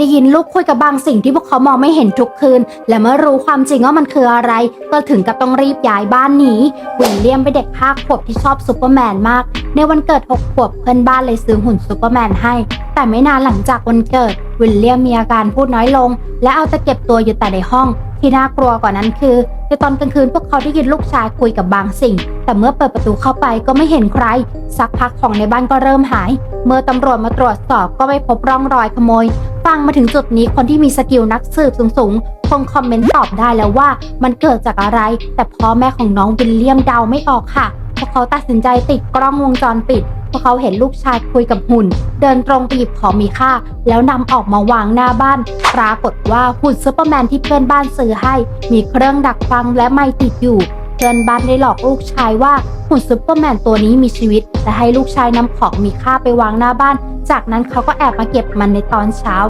ได้ยินลูกคุยกับบางสิ่งที่พวกเขามองไม่เห็นทุกคืน และเมื่อรู้ความจริงว่ามันคืออะไร ก็ถึงกับต้องรีบย้ายบ้านหนีวิลเลียมเป็นเด็กห้าขวบที่ชอบซูเปอร์แมนมาก ในวันเกิดหกขวบเพื่อนบ้านเลยซื้อหุ่นซูเปอร์แมนให้ แต่ไม่นานหลังจากวันเกิด วิลเลียมมีอาการพูดน้อยลง และเอาแต่เก็บตัวอยู่แต่ในห้อง ที่น่ากลัวกว่านั้นคือในตอนกลางคืนพวกเขาได้ยินลูกชายคุยกับบางสิ่ง แต่เมื่อเปิดประตูเข้าไปก็ไม่เห็นใคร สักพักของในบ้านก็เริ่มหาย เมื่อตำรวจมาตรวจสอบก็ไม่พบร่องรอยขโมย ฟังมาถึงจุดนี้คนที่มีสกิลนักสืบสูงๆคงคอมเมนต์ตอบได้แล้วว่ามันเกิดจากอะไร แต่พ่อแม่ของน้องวิลเลียมเดาไม่ออกค่ะพวกเขาตัดสินใจติดกล้องวงจรปิดพวกเขาเห็นลูกชายคุยกับหุ่น เดินตรงไปหยิบของมีค่า แล้วนำออกมาวางหน้าบ้าน ปรากฏว่าหุ่นซูเปอร์แมนที่เพื่อนบ้านซื้อให้ มีเครื่องดักฟังและไมค์ติดอยู่ เพื่อนบ้านได้หลอกลูกชายว่าหุ่นซูเปอร์แมนตัวนี้มีชีวิต และให้ลูกชายนำของมีค่าไปวางหน้าบ้าน จากนั้นเขาก็แอบมาเก็บมันในตอนเช้า